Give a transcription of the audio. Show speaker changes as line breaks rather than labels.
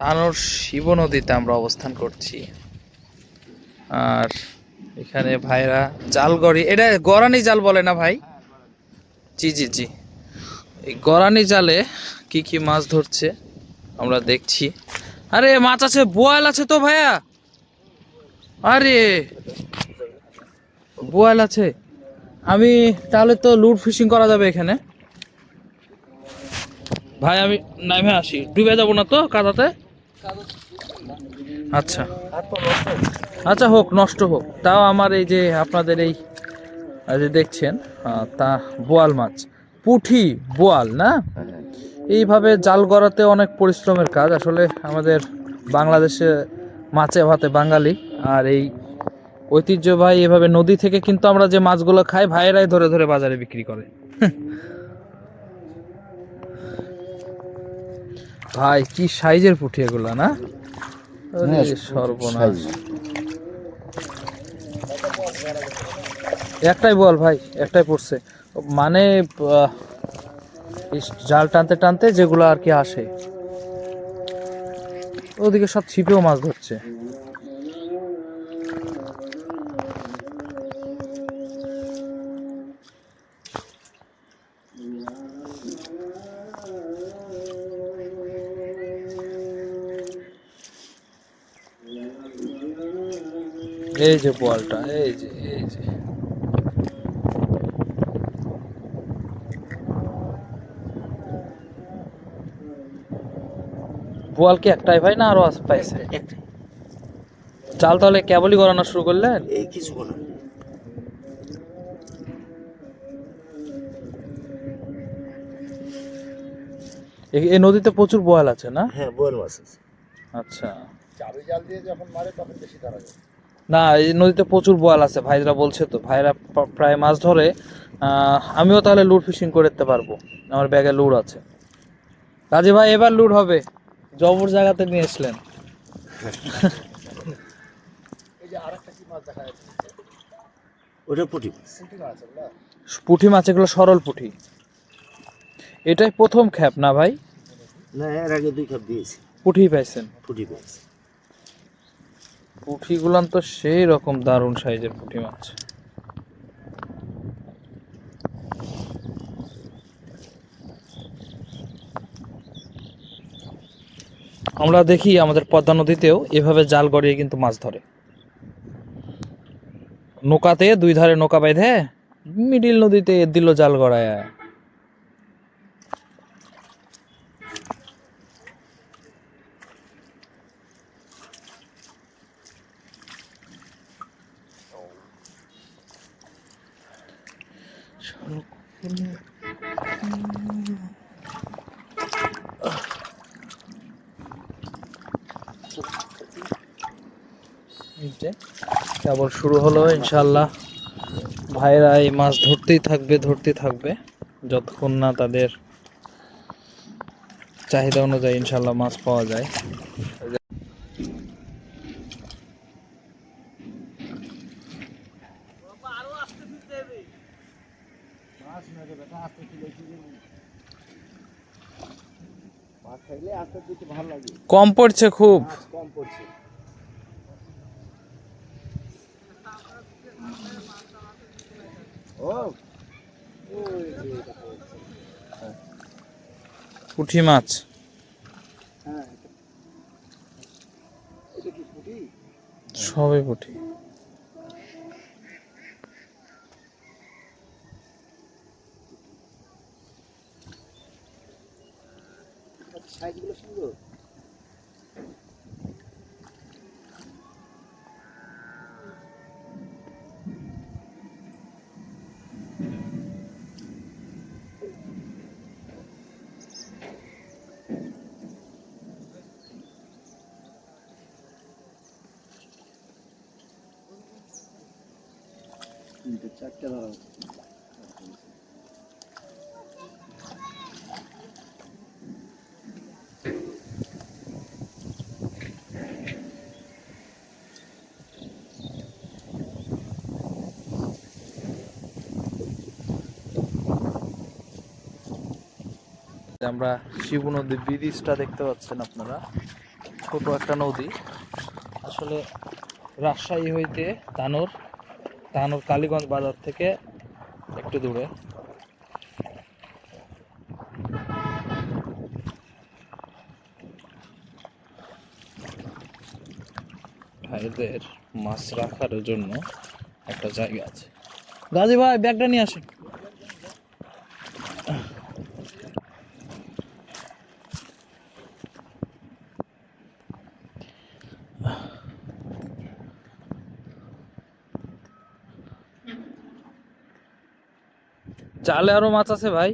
তানোর শিব নদীতে আমরা অবস্থান করছি। আর এখানে ভাইরা জাল গড়ি এটা গরানি জাল বলে না ভাই? জি জি জি। এই গরানি জালে কি কি মাছ ধরছে আমরা দেখছি। আরে, মাছ আছে, বোয়াল আছে তো ভাইয়া। আরে, বোয়াল আছে। আমি, তাহলে তো লুড ফিশিং করা যাবে এখানে। ভাই, আমি নামে আসি। ডুবে যাব না তো কাদাতে? আচ্ছা। আচ্ছা হোক, নষ্ট হোক। তাও আমার এই যে আপনাদের এই যে দেখছেন তা বোয়াল মাছ। পুঠি বোয়াল, না? এইভাবে জাল গড়াতে অনেক পরিশ্রমের কাজ। আসলে আমাদের বাংলাদেশে মাছে ভাতে বাঙালি। আর এই ঐতিহ্যবাহী এভাবে নদী থেকে কিন্তু আমরা যে মাছগুলো খাই, ভাইয়েরাই ধরে ধরে বাজারে বিক্রি করে। ভাই কি সাইজের পুঁটি এগুলা না? সর্বনাশ। একটাই বল ভাই একটাই পড়ছে। মানে জাল টানতে টানতে যেগুলো আর কি আসে। ওদিকে সব ছিপেও মাছ ধরছে। এই যে বলটা এই যে এই যে। বোয়াল কি একটাই ভাই না আরও আছে পাইছে?
একটাই
চাল তাহলে কেবলই গড়ানো শুরু করলেন?
এই কিছু না
এই নদীতে প্রচুর বোয়াল আছে না?
হ্যাঁ বোয়াল মাছ আছে।
আচ্ছা।
চাবি জাল দিয়ে যখন মারে তখন বেশি ধরা যায়।
না এই নদীতে প্রচুর বোয়াল আছে ভাইরা বলছে তো। ভাইরা প্রায় মাছ ধরে আমিও তাহলে লুড ফিশিং করতে পারব আমার ব্যাগে লুড আছে। কাজী ভাই এবার লুড হবে। জবর জায়গাতে নিয়ে এসলেন।
এই যে আরেকটা কি মাছ ওটা পুঁটি পুঁটি মাছ না?
পুঁটি মাছ এগুলো সরল পুঁটি। এটাই প্রথম খ্যাপ না ভাই?
না এর আগে দুই কাপ দিয়েছি।
পুঁটি পাইছেন।
পুঁটি পেয়েছি
পুঁটিগুলান তো সেই রকম দারুণ সাইজের পুঁটি মাছ। আমরা দেখি আমাদের পদ্মা নদীতেও এভাবে জাল গড়িয়ে কিন্তু মাছ ধরে। নৌকাতে দুই ধারে নৌকা বেঁধে মিডিল নদীতে দিল জাল গড়ায়। কেবল শুরু হলো ইনশাল্লাহ ভাইরা এই মাছ ধরতেই থাকবে ধরতেই থাকবে। যতক্ষণ না তাদের চাহিদা অনুযায়ী ইনশাল্লাহ মাছ পাওয়া যায়। কম পড়ছে খুব।
মাছ কম পড়ছে।
পুঁটি মাছ।
হ্যাঁ এটা কি পুঁটি। সাইজগুলো সুন্দর চারটে ধরা।
আমরা শিবু নদীর ব্রিজটা দেখতে পাচ্ছেন আপনারা। ছোট একটা নদী। আসলে রাজশাহী হইতে তানোর তানোর কালীগঞ্জ বাজার থেকে একটু দূরে। ভাইদের মাছ রাখার জন্য একটা জায়গা আছে। গাজী ভাই, ব্যাগটা নিয়ে আসেন। জালে আরও মাছ আছে ভাই।